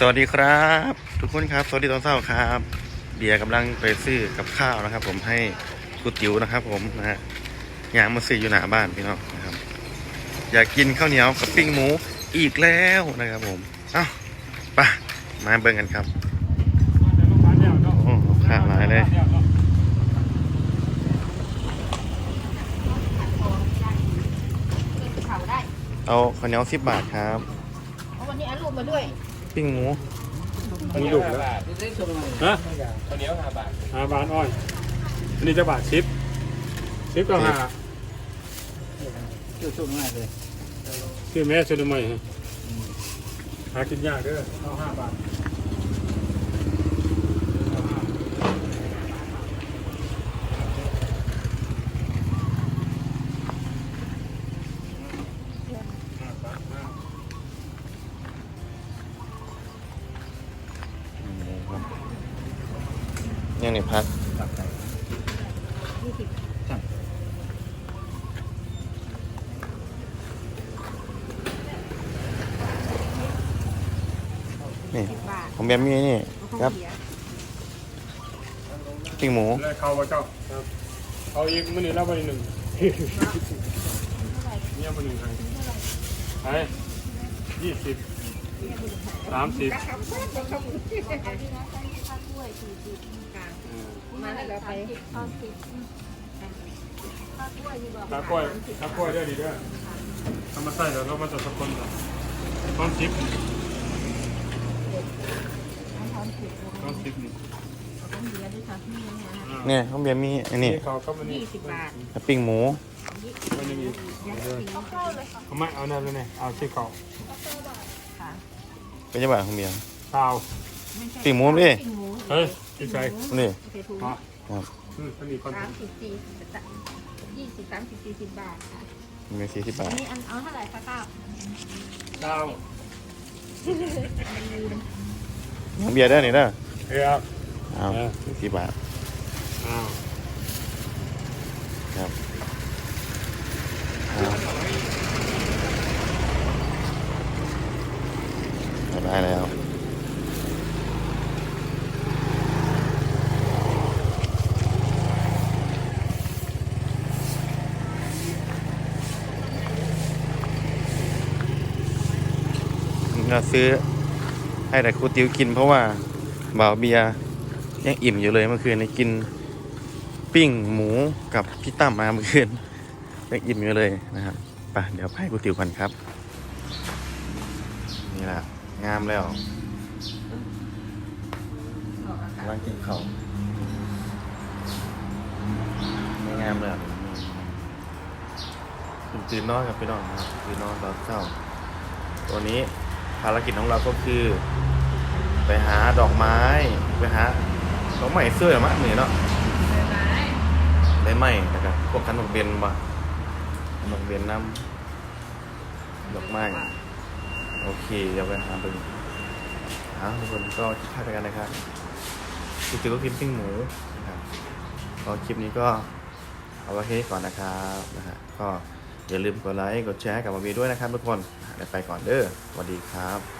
สวัสดีครับ ทุกคนครับ สวัสดีตอนเช้าครับ เบียร์กำลังไปซื้อกับข้าวนะครับ ผมให้กูติ๋วนะครับ ผมนะฮะยางมาซื้ออยู่หน้าบ้านพี่น้องนะครับ อยากกินข้าวเหนียวกับปิ้งหมูอีกแล้วนะครับ ผมเอ้าไปมาเบิ่งกันครับโอ้ข้าวหลายเลยเอาข้าวเหนียวสิบบาทครับวันนี้อาลูมาด้วย ปิ้งหมูมีลูกแล้วฮะข้าวเหนียวห้าบาทหาบาทอ้อย อันนี้จะบาทชิปชิปก็หาจุ่มง่ายเลยคือแม่ชุดใหม่ฮะหากินยากเด้อเอาห้าบาท ยังนี่พักยี่สิบนี่สิบบาทของแบมมี่นี่เอาคข้ารับเสียปิ้งหมู เลยเข้าว่าเจ้าครับเอาอีกมื้อนี้แล้ววันหนึ่งเนี่ยวันหนึ่งให้ไปยี่สิบ สามสิบมาแล้วเราไปตากล้วยตากล้วยได้ดีเด้อทำมาใส่แล้วเรามาจะสกุลก่อนต้นชิปต้นชิปนี่อ่าเนี่ยของแบมมี่อันนี้เขาก็มันนี่ยี่สิบบาทปิ้งหมูมันยังมีเอาไม่เอานั่นเลยเนี่ยเอาที่เขา เป็นยังไงของเบียร์เตาปิ้งหมูดิปิ้งหมูเฮ้ยที่ใส่นี่โอเคถูกมาครับอืมมันมีคนสามสิบสี่ยี่สิบสามสิบสี่สิบบาทค่ะมีสี่สิบบาอัทนนี้อันเอาเท่าไหร่คะข้าวเตาของเบียร์ได้อนี่เด้อเฮ้ยครับเอาสี่สิบบาท อ้าวครับเอาไแล้วเราซื้อให้แต่ครูติวกินเพราะว่าบ่าวเบียยังอิ่มอยู่เลยเมื่อคืนนี้กินปิ้งหมูกับพี่ตั้มมาเมื่อคืนยังอิ่มอยู่เลยนะครับไปเดี๋ยวให้กูติวกันครับ นี่แหละ งามแล้วกำลังกินเขาวไม่งามเลยอะตื่นตื่นนอนกับพี่น้องนะครับตื่นนอนตอนเช้าตัวนี้ภารกิจของเราก็คือ ไปหาดอกไม้ ไปหาดอกไม้เสื้อมะเหนือเนาะได้ไหมนะครับพวกขนมเบนบ่ขนมเบนน้ำดอกไม้ โอเคเดี๋ยวไปหาดูอะทุกคนก็คิดค่าไปกันนะครับคือถือว่าพิมพ์ปิ้งหมูนะครับก็คลิปนี้ก็เอาไว้แค่นี้ก่อนนะครับนะฮะก็อย่าลืมกดไลค์กดแชร์กับมาวีด้วยนะครับทุกคนเดี๋ยวไปก่อนเด้อสวัสดีครับ